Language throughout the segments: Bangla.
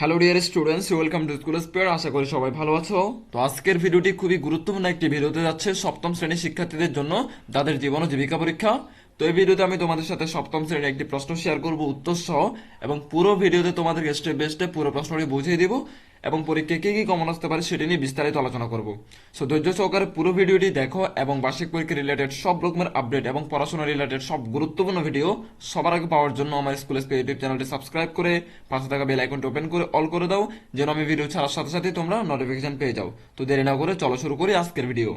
Hello dear students welcome to school spare আশা করি সবাই ভালো আছো। তো আজকের ভিডিওটি খুবই গুরুত্বপূর্ণ একটি ভিডিওতে যাচ্ছে সপ্তম শ্রেণির শিক্ষার্থীদের জন্য তাদের জীবন ও জীবিকা পরীক্ষা। তো এই ভিডিওতে আমি তোমাদের সাথে সপ্তম শ্রেণির একটি প্রশ্ন শেয়ার করব উত্তর সহ এবং পুরো ভিডিওতে তোমাদেরকে স্টেপ বাই স্টেপ পুরো প্রশ্নটি বুঝিয়ে দিব। এবং পরীক্ষায় কি কি কমন আসতে পারে সেটি নিয়ে বিস্তারিত আলোচনা করব। সো ধৈর্য সহকারে পুরো ভিডিওটি দেখো এবং বার্ষিক পরীক্ষা রিলেটেড সব রকমের আপডেট এবং পড়াশোনা রিলেটেড সব গুরুত্বপূর্ণ ভিডিও সবার আগে পাওয়ার জন্য আমার স্কুল স্পে ইউটিউব চ্যানেলটি সাবস্ক্রাইব করে পাশে থাকা বেল আইকনটি ওপেন করে অল করে দাও যেন আমি ভিডিও ছাড়ার সাথে সাথে তোমরা নোটিফিকেশন পেয়ে যাও। তো দেরি না করে চলো শুরু করি আজকের ভিডিও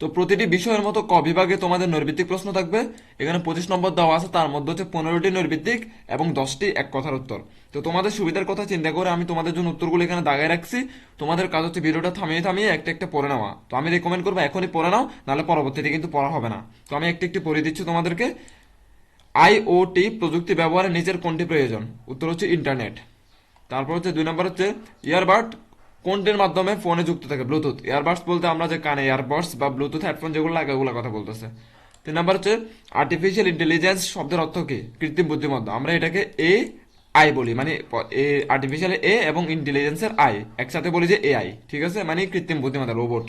তো প্রতিটি বিষয়ের মতো ক বিভাগে তোমাদের নৈর্ভিত্তিক প্রশ্ন থাকবে। এখানে পঁচিশ নম্বর দেওয়া আছে, তার মধ্যে হচ্ছে পনেরোটি নৈর্ভিত্তিক এবং দশটি এক কথার উত্তর। তো তোমাদের সুবিধার কথা চিন্তা করে আমি তোমাদের জন্য উত্তরগুলো এখানে দাগায় রাখছি। তোমাদের কাজ হচ্ছে ভিডিওটা থামিয়ে থামিয়ে একটা একটা পড়ে নেওয়া। তো আমি রেকমেন্ড করব এখনই পড়ে নাও, নাহলে পরবর্তীতে কিন্তু পড়া হবে না। তো আমি একটি একটি পড়ে দিচ্ছি তোমাদেরকে। আইওটি প্রযুক্তি ব্যবহারে নিজের কোনটি প্রয়োজন? উত্তর হচ্ছে ইন্টারনেট। তারপর হচ্ছে দুই নম্বর হচ্ছে ইয়ারবাড কোনটির মাধ্যমে ফোনে যুক্ত থাকে? ব্লুটুথ ইয়ারবাডস বলতে আমরা যে কানে ইয়ারবাডস বা ব্লুটুথ হেডফোন যেগুলো লাগে, ওগুলো কথা বলতেছে। তিন নম্বর হচ্ছে আর্টিফিশিয়াল ইন্টেলিজেন্স শব্দের অর্থ কি? কৃত্রিম বুদ্ধিমত্তা। আমরা এটাকে এ আই বলি মানে এ আর্টিফিশিয়াল এ এবং ইন্টেলিজেন্সের আই একসাথে বলি যে এআই ঠিক আছে? মানে কৃত্রিম বুদ্ধিমত্তা রোবট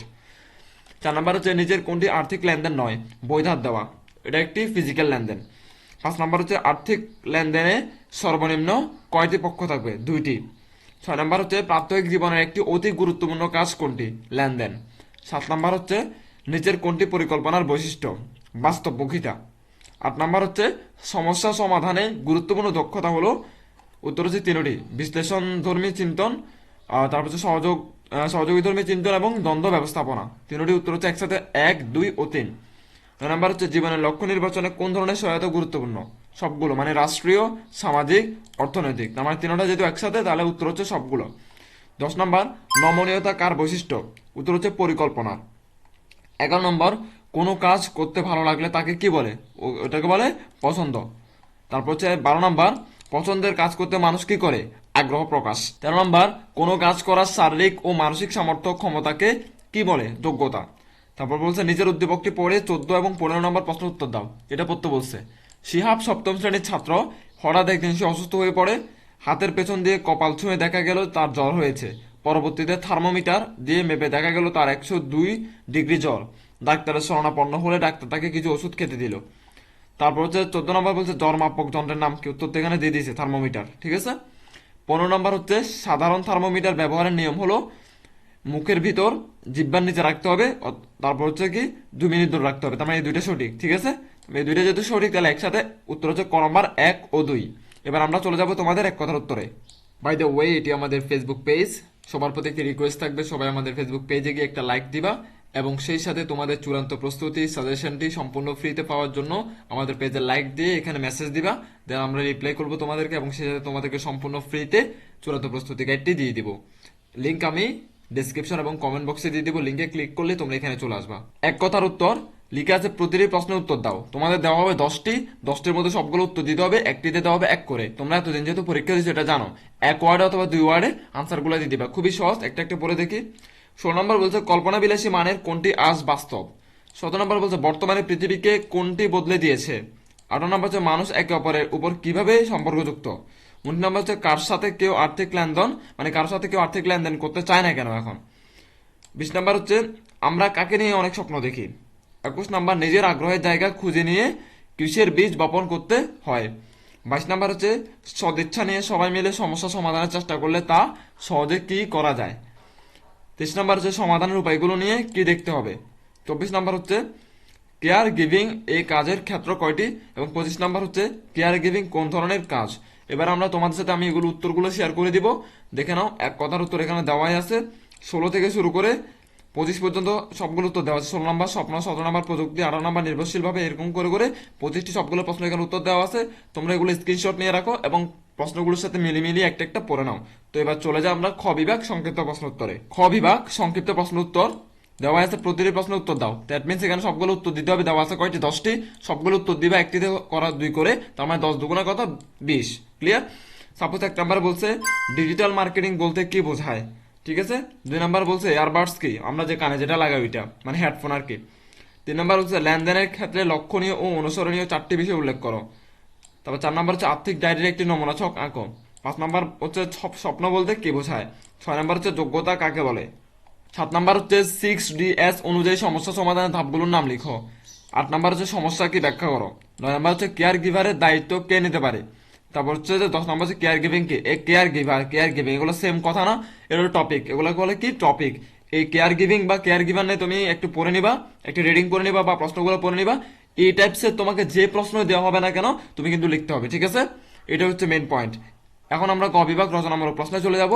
চার নম্বর হচ্ছে নিজের কোনটি আর্থিক লেনদেন নয়? বৈধ দেওয়া। এটা একটি ফিজিক্যাল লেনদেন। পাঁচ নম্বর হচ্ছে আর্থিক লেনদেনে সর্বনিম্ন কয়টি পক্ষ থাকবে? দুইটি। ছয় নম্বর হচ্ছে প্রাত্যহিক জীবনের একটি অতি গুরুত্বপূর্ণ কাজ কোনটি? লেনদেন। সাত নম্বর হচ্ছে নিজের কোনটি পরিকল্পনার বৈশিষ্ট্য? বাস্তবমুখিতা আট নম্বর হচ্ছে সমস্যা সমাধানে গুরুত্বপূর্ণ দক্ষতা হলো উত্তর হচ্ছে তিনটি, বিশ্লেষণ ধর্মী চিন্তন তারপর হচ্ছে সহযোগ সহযোগী ধর্মী চিন্তন এবং দ্বন্দ্ব ব্যবস্থাপনা। তিনটি উত্তর হচ্ছে একসাথে এক, দুই ও তিন। নম্বর হচ্ছে জীবনের লক্ষ্য নির্বাচনে কোন ধরনের সহায়তা গুরুত্বপূর্ণ? সবগুলো মানে রাষ্ট্রীয়, সামাজিক, অর্থনৈতিক। তার মানে তিনটা যেহেতু একসাথে, তাহলে উত্তর হচ্ছে সবগুলো। দশ নম্বর, নমনীয়তা কার বৈশিষ্ট্য? উত্তর হচ্ছে পরিকল্পনার। এগারো নম্বর, কোনো কাজ করতে ভালো লাগলে তাকে কি বলে? ওটাকে বলে পছন্দ। তারপর হচ্ছে বারো নম্বর, পছন্দের কাজ করতে মানুষ কি করে? আগ্রহ প্রকাশ। তেরো নম্বর, কোনো কাজ করার শারীরিক ও মানসিক সামর্থ্য ক্ষমতাকে কি বলে? যোগ্যতা। তারপর বলছে, নিজের উদ্দীপকটি পড়ে চোদ্দ এবং পনেরো নম্বর প্রশ্ন উত্তর দাও। এটা পড়তে বলছে। শিহাব সপ্তম শ্রেণির ছাত্র। হঠাৎ একদিন সে অসুস্থ হয়ে পড়ে। হাতের পেছন দিয়ে কপাল ছুঁয়ে দেখা গেল তার জ্বর হয়েছে। পরবর্তীতে থার্মোমিটার দিয়ে মেপে দেখা গেল তার একশো দুই ডিগ্রি জ্বর। ডাক্তারের শরণাপন্ন হলে ডাক্তার তাকে কিছু ওষুধ খেতে দিল। তারপর হচ্ছে চোদ্দ নম্বর বলছে জ্বর মাপক যন্ত্রের নাম কি? উত্তর এখানে দিয়ে দিয়েছে, থার্মোমিটার। ঠিক আছে? পনেরো নম্বর হচ্ছে, সাধারণ থার্মোমিটার ব্যবহারের নিয়ম হলো, মুখের ভিতর জিব্বার নিচে রাখতে হবে তারপর হচ্ছে কি, দু মিনিট দূর রাখতে হবে। তার মানে এই দুইটা সঠিক। ঠিক আছে? এই দুইটা যেহেতু সঠিক, তাহলে একসাথে উত্তর হচ্ছে ক নম্বর এক ও দুই। এবার আমরা চলে যাব তোমাদের এক কথার উত্তরে। বাই দ্য ওয়ে এটি আমাদের ফেসবুক পেজ সবার প্রতি একটি রিকোয়েস্ট থাকবে, সবাই আমাদের ফেসবুক পেজে গিয়ে একটা লাইক দিবা এবং সেই সাথে তোমাদের চূড়ান্ত প্রস্তুতি সাজেশনটি সম্পূর্ণ ফ্রিতে পাওয়ার জন্য আমাদের পেজে লাইক দিয়ে এখানে মেসেজ দিবা। দেন আমরা রিপ্লাই করব তোমাদেরকে এবং সেই সাথে তোমাদেরকে সম্পূর্ণ ফ্রিতে চূড়ান্ত প্রস্তুতি গাইডটি দিয়ে দিব। লিঙ্ক আমি ডেসক্রিপশন এবং কমেন্ট বক্সে দিয়ে দিব। লিঙ্কে ক্লিক করলে তোমরা এখানে চলে আসবা। এক কথার উত্তর লিখে আছে প্রতিটি প্রশ্নের উত্তর দাও। তোমাদের দেওয়া হবে দশটি, দশটির মধ্যে সবগুলো উত্তর দিতে হবে, একটিতে দেওয়া হবে এক করে। তোমরা এতদিন যেহেতু পরীক্ষা দিচ্ছ এটা জানো। এক ওয়ার্ডে অথবা দুই ওয়ার্ডে আনসারগুলো দিয়ে দিবা। খুবই সহজ, একটা একটা পড়ে দেখি। ষোলো নম্বর বলছে কল্পনা বিলাসী মানের কোনটি আজ বাস্তব? সতেরো নম্বর বলছে, বর্তমানে পৃথিবীকে কোনটি বদলে দিয়েছে? আঠারো নম্বর হচ্ছে মানুষ একে অপরের উপর কীভাবে সম্পর্কযুক্ত? উনিশ নম্বর হচ্ছে কার সাথে কেউ আর্থিক লেনদেন মানে কারোর সাথে কেউ আর্থিক লেনদেন করতে চায় না কেন এখন? বিশ নম্বর হচ্ছে, আমরা কাকে নিয়ে অনেক স্বপ্ন দেখি? একুশ নাম্বার, নিজের আগ্রহের জায়গা খুঁজে নিয়ে কৃষির বীজ বপন করতে হয়। বাইশ নাম্বার হচ্ছে, সদিচ্ছা নিয়ে সবাই মিলে সমস্যা সমাধানের চেষ্টা করলে তা সহজে কি করা যায়? তেইশ নাম্বার হচ্ছে, সমাধানের উপায়গুলো নিয়ে কি দেখতে হবে? চব্বিশ নাম্বার হচ্ছে, কেয়ার গিভিং এই কাজের ক্ষেত্র কয়টি? এবং পঁচিশ নাম্বার হচ্ছে, কেয়ার গিভিং কোন ধরনের কাজ? এবার আমরা তোমাদের সাথে আমি এগুলো উত্তরগুলো শেয়ার করে দিব। দেখে নাও, এক কথার উত্তর এখানে দেওয়াই আছে। ষোলো থেকে শুরু করে পঁচিশ পর্যন্ত সবগুলো উত্তর দেওয়া আছে। ষোলো নম্বর, স্বপ্ন, সতেরো নম্বর প্রযুক্তি, আঠারো নম্বর নির্ভরশীলভাবে এরকম করে করে পঁচিশটি সবগুলো প্রশ্ন এখানে উত্তর দেওয়া আছে। তোমরা এগুলো স্ক্রিনশট নিয়ে রাখো এবং প্রশ্নগুলোর সাথে মিলিয়ে মিলিয়ে একটা একটা পড়ে নাও। তো এবার চলে যাও আমরা খ বিভাগ সংক্ষিপ্ত প্রশ্ন উত্তরে। খ বিভাগ সংক্ষিপ্ত প্রশ্ন উত্তর দেওয়া আছে, প্রতিটি প্রশ্ন উত্তর দাও। দ্যাট মিনস এখানে সবগুলো উত্তর দিতে হবে, দেওয়া আছে কয়টি? দশটি। সবগুলো উত্তর দিবা, একটিতে করা দুই করে, তার মানে দশ দুগুণা কত? বিশ। ক্লিয়ার সাপোজ এক নাম্বার বলছে ডিজিটাল মার্কেটিং বলতে কি বোঝায়? ঠিক আছে? দুই নাম্বার বলছে এয়ারবাডস কি? আমরা যে কানে যেটা লাগাই ওইটা মানে হেডফোন আর কি। তিন নম্বর হচ্ছে লেনদেনের ক্ষেত্রে লক্ষণীয় ও অনুসরণীয় চারটি বিষয় উল্লেখ করো। তারপর চার নম্বর হচ্ছে আর্থিক ডায়েরির একটি নমুনা ছক আঁকো। পাঁচ নম্বর হচ্ছে স্বপ্ন বলতে কি বোঝায়? ছয় নম্বর হচ্ছে যোগ্যতা কাকে বলে? সাত নাম্বার হচ্ছে সিক্স ডি এস অনুযায়ী সমস্যা সমাধানের ধাপগুলোর নাম লিখো। আট নাম্বার হচ্ছে সমস্যা কি ব্যাখ্যা করো? নয় নাম্বার হচ্ছে কেয়ার গিভারের দায়িত্ব কে নিতে পারে? তারপর হচ্ছে যে দশ নম্বর হচ্ছে কেয়ার গিভিং কি কেয়ার গিভার কেয়ার গিভিং এগুলো সেম কথা না, এগুলো টপিক এগুলো বলে কি টপিক এই কেয়ার গিভিং বা কেয়ার গিভার নিয়ে তুমি একটু পড়ে নিবা, একটু রিডিং করে নিবা বা প্রশ্নগুলো পড়ে নিবা, এই টাইপসের তোমাকে যে প্রশ্ন দেওয়া হবে না কেন, তুমি কিন্তু লিখতে হবে, ঠিক আছে? এটা হচ্ছে মেন পয়েন্ট এখন আমরা ক বিভাগ রচনামূলক প্রশ্নে চলে যাব।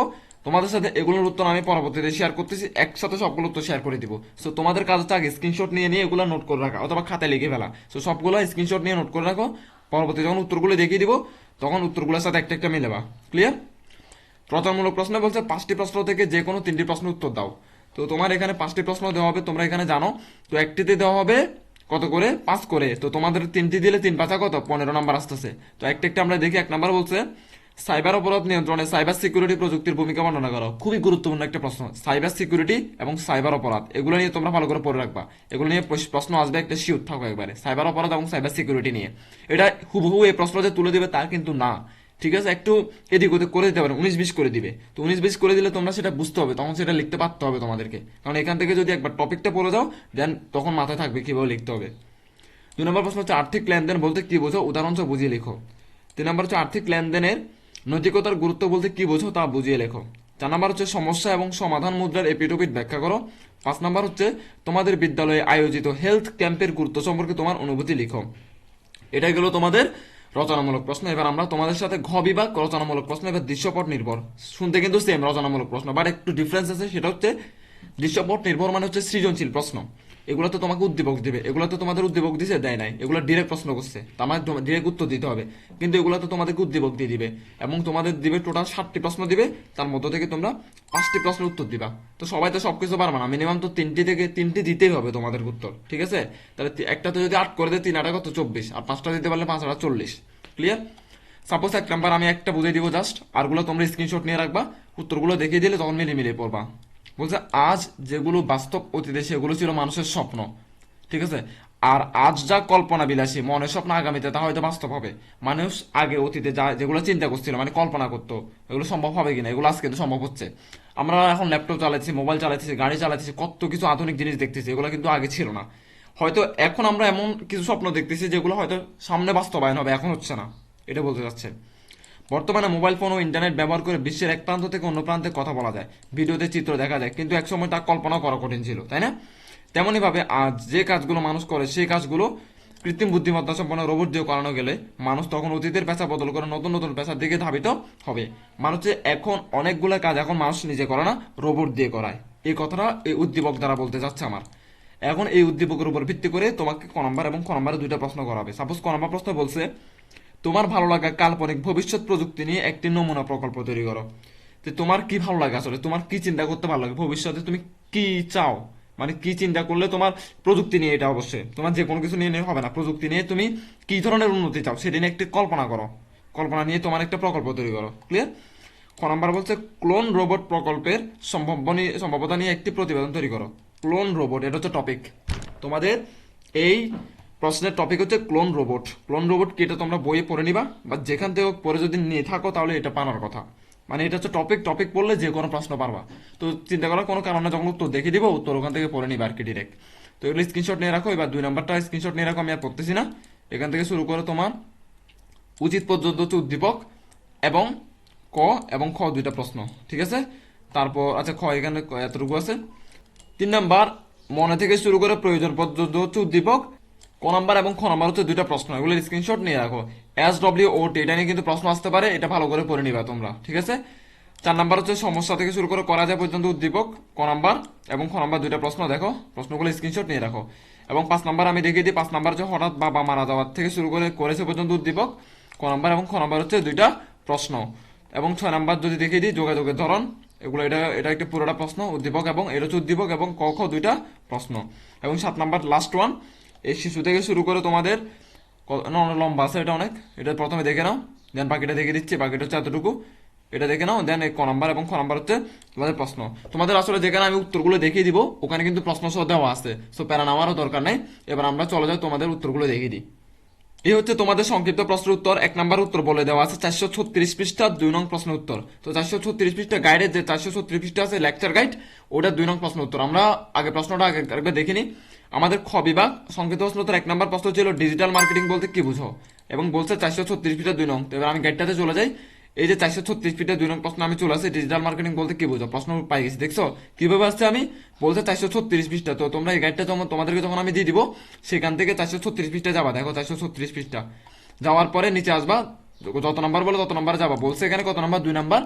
তোমাদের সাথে এগুলোর উত্তর আমি পরবর্তীতে শেয়ার করতেছি, একসাথে সবগুলো উত্তর শেয়ার করে দিব। সো তোমাদের কাজ হচ্ছে আগে স্ক্রিনশট নিয়ে নিয়ে এগুলো নোট করে রাখা, অথবা খাতায় লিখে ফেলা। সো সবগুলো স্ক্রিনশট নিয়ে নোট করে রাখো। পরবর্তী যখন উত্তরগুলো দেখিয়ে দিব, তখন উত্তরগুলোর সাথে একটা একটা মিলেবা। ক্লিয়ার রচনামূলক প্রশ্ন বলছে, পাঁচটি প্রশ্ন থেকে যে কোনো তিনটি প্রশ্ন উত্তর দাও। তো তোমার এখানে পাঁচটি প্রশ্ন দেওয়া হবে, তোমরা এখানে জানো। তো একটিতে দেওয়া হবে কত করে? পাঁচ করে। তো তোমাদের তিনটি দিলে তিন পাঁচা কত? পনেরো নাম্বার আসতেছে। তো একটা একটা আমরা দেখি, এক নাম্বার বলছে সাইবার অপরাধ নিয়ন্ত্রণে সাইবার সিকিউরিটি প্রযুক্তির ভূমিকা বর্ণনা করো। খুবই গুরুত্বপূর্ণ একটা প্রশ্ন। সাইবার সিকিউরিটি এবং সাইবার অপরাধ, এগুলো নিয়ে তোমরা ভালো করে পড়ে রাখবা। এগুলো নিয়ে প্রশ্ন আসবে একটা শিওর থাকো একবারে। সাইবার অপরাধ এবং সাইবার সিকিউরিটি নিয়ে। এটা হুবহু এই প্রশ্ন যে তুলে দিবে তার কিন্তু না। ঠিক আছে? একটু এদিক ওদিক করে দিতে পারে। উনিশ বিশ করে দিবে। তো উনিশ বিশ করে দিলে তোমরা সেটা বুঝতে হবে। তখন সেটা লিখতে পারতে হবে তোমাদেরকে। কারণ এখান থেকে যদি একবার টপিকটা পড়ে যাও দেন তখন মাথায় থাকবে কীভাবে লিখতে হবে। দুই নম্বর প্রশ্ন হচ্ছে, আর্থিক লেনদেন বলতে কি বোঝো? উদাহরণ বুঝিয়ে লিখো। তিন নম্বর হচ্ছে, আর্থিক লেনদেনের নৈতিকতার গুরুত্ব বলতে কি বোঝো তা বুঝিয়ে লেখো। চার নম্বর হচ্ছে সমস্যা এবং সমাধান মুদ্রার এপিটোপিট ব্যাখ্যা করো। পাঁচ নম্বর হচ্ছে তোমাদের বিদ্যালয়ে আয়োজিত হেলথ ক্যাম্পের গুরুত্ব সম্পর্কে তোমার অনুভূতি লিখো। এটাই গেল তোমাদের রচনামূলক প্রশ্ন। এবার আমরা তোমাদের সাথে ঘ বিভাগ রচনামূলক প্রশ্ন, এবার দৃশ্যপট নির্ভর। শুনতে কিন্তু সেম রচনামূলক প্রশ্ন বাট একটু ডিফারেন্স আছে, সেটা হচ্ছে দৃশ্যপট নির্ভর মানে হচ্ছে সৃজনশীল প্রশ্ন। এগুলো তো তোমাকে উদ্দীপক দিবে, এগুলো তো তোমাদের উদ্দীপক দিছে, দেয় নাই। এগুলো ডিরেক্ট প্রশ্ন করছে। আমার ডিরেক্ট উত্তর দিতে হবে। কিন্তু এগুলো তো তোমাদেরকে উদ্দীপক দিয়ে দিবে এবং তোমাদের দিবে টোটাল ষাটটি প্রশ্ন দিবে, তার মধ্য থেকে তোমরা পাঁচটি প্রশ্নের উত্তর দিবা। তো সবাই তো সবকিছু পারবে না। মিনিমাম তো তিনটি থেকে তিনটি দিতেই হবে তোমাদের উত্তর, ঠিক আছে? তাহলে তি- একটাতে যদি আট করে দেয়, তিন আটা কত? চব্বিশ। আর পাঁচটা দিতে পারলে পাঁচ আটা চল্লিশ। ক্লিয়ার সাপোজ এক নাম্বার আমি একটা বুঝিয়ে দিব জাস্ট আরগুলো তোমরা স্ক্রিনশট নিয়ে রাখবা, উত্তরগুলো দেখিয়ে দিলে তখন মিলিয়ে মিলিয়ে পড়বা। বলছে, আজ যেগুলো বাস্তব অতীতে, সেগুলো ছিল মানুষের স্বপ্ন। ঠিক আছে? আর আজ যা কল্পনা বিলাসী, মনের স্বপ্ন আগামীতে, তা হয়তো বাস্তব হবে। মানুষ আগে অতীতে যা, যেগুলো চিন্তা করছিল মানে কল্পনা করতো, এগুলো সম্ভব হবে কিনা, এগুলো আজকে তো সম্ভব হচ্ছে। আমরা এখন ল্যাপটপ চালাচ্ছি, মোবাইল চালাচ্ছি, গাড়ি চালাচ্ছি, কত কিছু আধুনিক জিনিস দেখতেছি, এগুলো কিন্তু আগে ছিল না। হয়তো এখন আমরা এমন কিছু স্বপ্ন দেখতেছি, যেগুলো হয়তো সামনে বাস্তবায়ন হবে, এখন হচ্ছে না, এটা বলতে চাচ্ছে। বর্তমানে মোবাইল ফোন ও ইন্টারনেট ব্যবহার করে বিশ্বের এক প্রান্ত থেকে অন্য প্রান্তে কথা বলা যায়। ভিডিওতে চিত্র দেখা যায়, কিন্তু একসময় তা কল্পনা করা কঠিন ছিল, তাই না? তেমনই ভাবে আজ যে কাজগুলো মানুষ করে, সেই কাজগুলো কৃত্রিম বুদ্ধিমত্তা সম্পন্ন রোবট দিয়ে করানো গেলে মানুষ তখন অতীতের পেশা বদল করে নতুন নতুন পেশার দিকে ধাবিত হবে। মানুষের এখন অনেকগুলো কাজ এখন মানুষ নিজে করে না, রোবট দিয়ে করায়। এই কথাটা এই উদ্দীপক দ্বারা বলতে যাচ্ছে আমার। এখন এই উদ্দীপকের উপর ভিত্তি করে তোমাকে ক নম্বর এবং ক নম্বরে দুইটা প্রশ্ন করা হবে। সাপোজ ক নম্বর প্রশ্ন বলছে তোমার ভালো লাগা কাল্পনিক ভবিষ্যৎ প্রযুক্তি নিয়ে একটি নমুনা প্রকল্প তৈরি করো। তো তোমার কি ভালো লাগে আসলে? তোমার কি চিন্তা করতে ভালো লাগে? ভবিষ্যতে তুমি কি চাও? মানে কি চিন্তা করলে তোমার প্রযুক্তি নিয়ে এটা অবশ্যই? তোমার যে কোনো কিছু নিয়ে হবে না। প্রযুক্তি নিয়ে তুমি কি ধরনের উন্নতি চাও? সেটা নিয়ে একটি কল্পনা করো। কল্পনা নিয়ে তোমার একটা প্রকল্প তৈরি করো। ক্লিয়ার ক নাম্বার বলছে ক্লোন রোবট প্রকল্পের সম্ভাব্যতা নিয়ে একটি প্রতিবেদন তৈরি করো। ক্লোন রোবট এটা হচ্ছে টপিক তোমাদের এই প্রশ্নের টপিক হচ্ছে ক্লোন রোবট ক্লোন রোবট কি এটা তোমরা বইয়ে পড়ে নিবা? বা যেখান থেকে পড়ে যদি নিয়ে থাকো তাহলে এটা পানার কথা। মানে এটা হচ্ছে টপিক টপিক পড়লে যে কোনো প্রশ্ন পারবা। তো চিন্তা করার কোনো কারণে যখন উত্তর দেখে দিব, উত্তর ওখান থেকে পড়ে নিবা আর কি ডিরেক্ট তো এগুলো স্ক্রিনশট নিয়ে রাখো, এবার দুই নাম্বারটা স্ক্রিনশট নিয়ে রাখো, আমি আর পড়তেছি না। এখান থেকে শুরু করে তোমার। উচিত পর্যন্ত হচ্ছে উদ্দীপক এবং ক এবং খ দুইটা প্রশ্ন, ঠিক আছে? তারপর আচ্ছা খ এখানে এতটুকু আছে। তিন নাম্বার, মনে থেকে শুরু করে প্রয়োজন পর্যন্ত হচ্ছে উদ্দীপক ক নাম্বার এবং খ নাম্বার হচ্ছে দুইটা প্রশ্ন। এগুলোর স্ক্রিনশট নিয়ে রাখো। এস ডব্লিউ ও টি এটা নিয়ে কিন্তু প্রশ্ন আসতে পারে, এটা ভালো করে পড়ে নিবা তোমরা, ঠিক আছে? চার নাম্বার হচ্ছে সমস্যা থেকে শুরু করে করা যায় পর্যন্ত উদ্দীপক, ক নাম্বার এবং খ নাম্বার দুইটা প্রশ্ন দেখো, প্রশ্নগুলো স্ক্রিনশট নিয়ে রাখো। এবং পাঁচ নাম্বার আমি দেখিয়ে দিই, পাঁচ নাম্বার হচ্ছে হঠাৎ বাবা মারা যাওয়ার থেকে শুরু করে করেছে পর্যন্ত উদ্দীপক, ক নাম্বার এবং খ নাম্বার হচ্ছে দুইটা প্রশ্ন। এবং ছয় নাম্বার যদি দেখিয়ে দিই, যোগাযোগের ধরন, এগুলো এটা এটা একটা পুরোটা প্রশ্ন, উদ্দীপক এবং, এটা হচ্ছে উদ্দীপক এবং ক, খ দুইটা প্রশ্ন। এবং সাত নাম্বার লাস্ট ওয়ান এই শিশু থেকে শুরু করে তোমাদের অনেক লম্বা আছে এটা অনেক। এটা প্রথমে দেখে নাও, দেন বাকিটা দেখে দিচ্ছি, বাকিটা হচ্ছে এতটুকু। এটা দেখে নাও, দেন ক নাম্বার এবং খ নাম্বার হচ্ছে তোমাদের প্রশ্ন। তোমাদের আসলে যেখানে আমি উত্তরগুলো দেখিয়ে দিব, ওখানে কিন্তু প্রশ্ন সহ দেওয়া আছে। সো প্যারা নামারও দরকার নেই। এবার আমরা চলে যাই তোমাদের উত্তরগুলো দেখিয়ে দিই। এই হচ্ছে তোমাদের সংক্ষিপ্ত প্রশ্নের উত্তর। এক নাম্বার উত্তর বলে দেওয়া আছে, চারশো ছত্রিশ পৃষ্ঠা, দুই নং প্রশ্নের উত্তর। তো চারশো ছত্রিশ পৃষ্ঠা গাইডের যে চারশো ছত্রিশ পৃষ্ঠা আছে লেকচার গাইড ওটা দুই নং প্রশ্ন উত্তর। আমরা আগে প্রশ্নটা আগে একবার দেখিনি আমাদের খ বিভাগ প্রশ্ন উত্তর এক নম্বর প্রশ্ন ছিল ডিজিটাল মার্কেটিং বলতে কি বুঝো? এবং বলছে চারশো ছত্রিশ পৃষ্ঠা দুই নং। এবার আমি গাইডটাতে চলে যাই। এই যে চারশো ছত্রিশ ফিটের দুই নং প্রশ্ন আমি চলে আসি ডিজিটাল মার্কেটিং বলতে কি বুঝো? প্রশ্ন পাই গেছি, দেখছ? কীভাবে আসছে আমি? বলছে চারশো ছত্রিশ পৃষ্ঠা। তো তোমরা এই গাইডটা যখন তোমাদেরকে যখন আমি দিয়ে দিব, সেখান থেকে চারশো ছত্রিশ পৃষ্ঠা যাবা। দেখো, চারশো ছত্রিশ পৃষ্ঠা। যাওয়ার পরে নিচে আসবা। যত নাম্বার বলে তত নাম্বার যাবা। বলছে এখানে কত নাম্বার? দুই নাম্বার।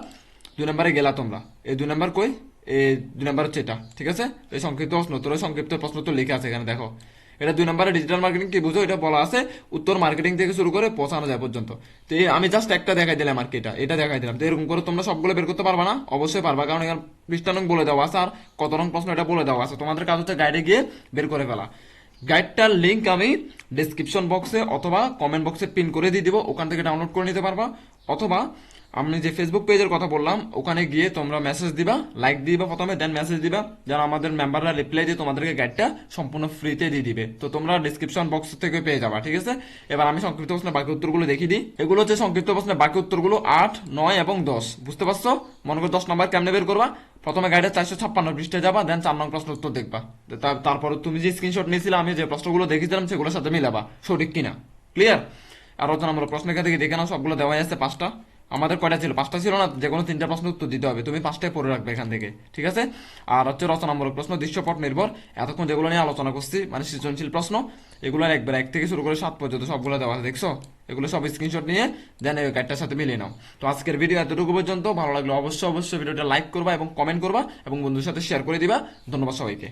দুই নাম্বারে গেলা তোমরা। এই দুই নাম্বার কই? দুই নাম্বার হচ্ছে এটা, ঠিক আছে? এই সংক্ষিপ্ত প্রশ্ন ওই সংক্ষিপ্ত প্রশ্ন উত্তর লেখা আছে এখানে, দেখো। এটা দুই নম্বরে ডিজিটাল মার্কেটিং কি বুঝো? এটা বলা আছে, উত্তর মার্কেটিং থেকে শুরু করে পৌঁছানো যায় পর্যন্ত। তো আমি জাস্ট একটা দেখাই দিলাম আর কি এটা এটা দেখাই দিলাম। তো এরকম করে তোমরা সবগুলো বের করতে পারবা না? অবশ্যই পারবা, কারণ এখানে পৃষ্ঠা বলে দেওয়া আছে, আর কত রং প্রশ্ন এটা বলে দেওয়া আছে। তোমাদের কাজ হচ্ছে গাইডে গিয়ে বের করে ফেলা। গাইডটার লিঙ্ক আমি ডিসক্রিপশন বক্সে অথবা কমেন্ট বক্সে পিন করে দিয়ে দিব, ওখান থেকে ডাউনলোড করে নিতে পারবা। অথবা আমি যে ফেসবুক পেজের কথা বললাম, ওখানে গিয়ে তোমরা মেসেজ দিবা লাইক দিবা প্রথমে দেন মেসেজ দিবা, যেন আমাদের মেম্বাররা রিপ্লাই দিয়ে তোমাদেরকে গাইডটা সম্পূর্ণ ফ্রিতে দিয়ে দিবে। তো তোমরা ডিসক্রিপশন বক্স থেকে পেয়ে যাবা, ঠিক আছে? এবার আমি সংক্ষিপ্ত প্রশ্নের বাকি উত্তরগুলো দেখিয়ে দিই। এগুলো হচ্ছে সংক্ষিপ্ত প্রশ্নের বাকি উত্তরগুলো আট, নয় এবং দশ। বুঝতে পারছ? মনে করো দশ নম্বর কেমনে বের করবা? প্রথমে গাইডে চারশো ছাপ্পান্ন পৃষ্ঠে যাবা দেন চার নং প্রশ্ন উত্তর দেখবা। তারপর তুমি যে স্ক্রিনশট নিয়েছিলে, আমি যে প্রশ্নগুলো দেখেছিলাম সেগুলোর সাথে মিলাবা। সঠিক কিনা? ক্লিয়ার আর রচনামূলক প্রশ্ন এখান থেকে দেখে নাও, সবগুলো দেওয়াই আছে পাঁচটা। আমাদের কয়টা ছিল? পাঁচটা ছিল না? যে কোনো তিনটা প্রশ্ন উত্তর দিতে হবে। তুমি পাঁচটায় পড়ে রাখবে এখান থেকে, ঠিক আছে? আর হচ্ছে রচনামূলক প্রশ্ন, দৃশ্যপট নির্ভর। এতক্ষণ যেগুলো নিয়ে আলোচনা করছি মানে সৃজনশীল প্রশ্ন, এগুলো একবার এক থেকে শুরু করে সাত পর্যন্ত সবগুলো দেওয়া আছে, দেখছ? এগুলো সব স্ক্রিনশট নিয়ে দেন এই গাইডটার সাথে মিলিয়ে নাও। তো আজকের ভিডিও এতটুকু পর্যন্ত। ভালো লাগলে অবশ্যই অবশ্যই ভিডিওটা লাইক করবা এবং কমেন্ট করবা এবং বন্ধুর সাথে শেয়ার করে দিবা। ধন্যবাদ সবাইকে।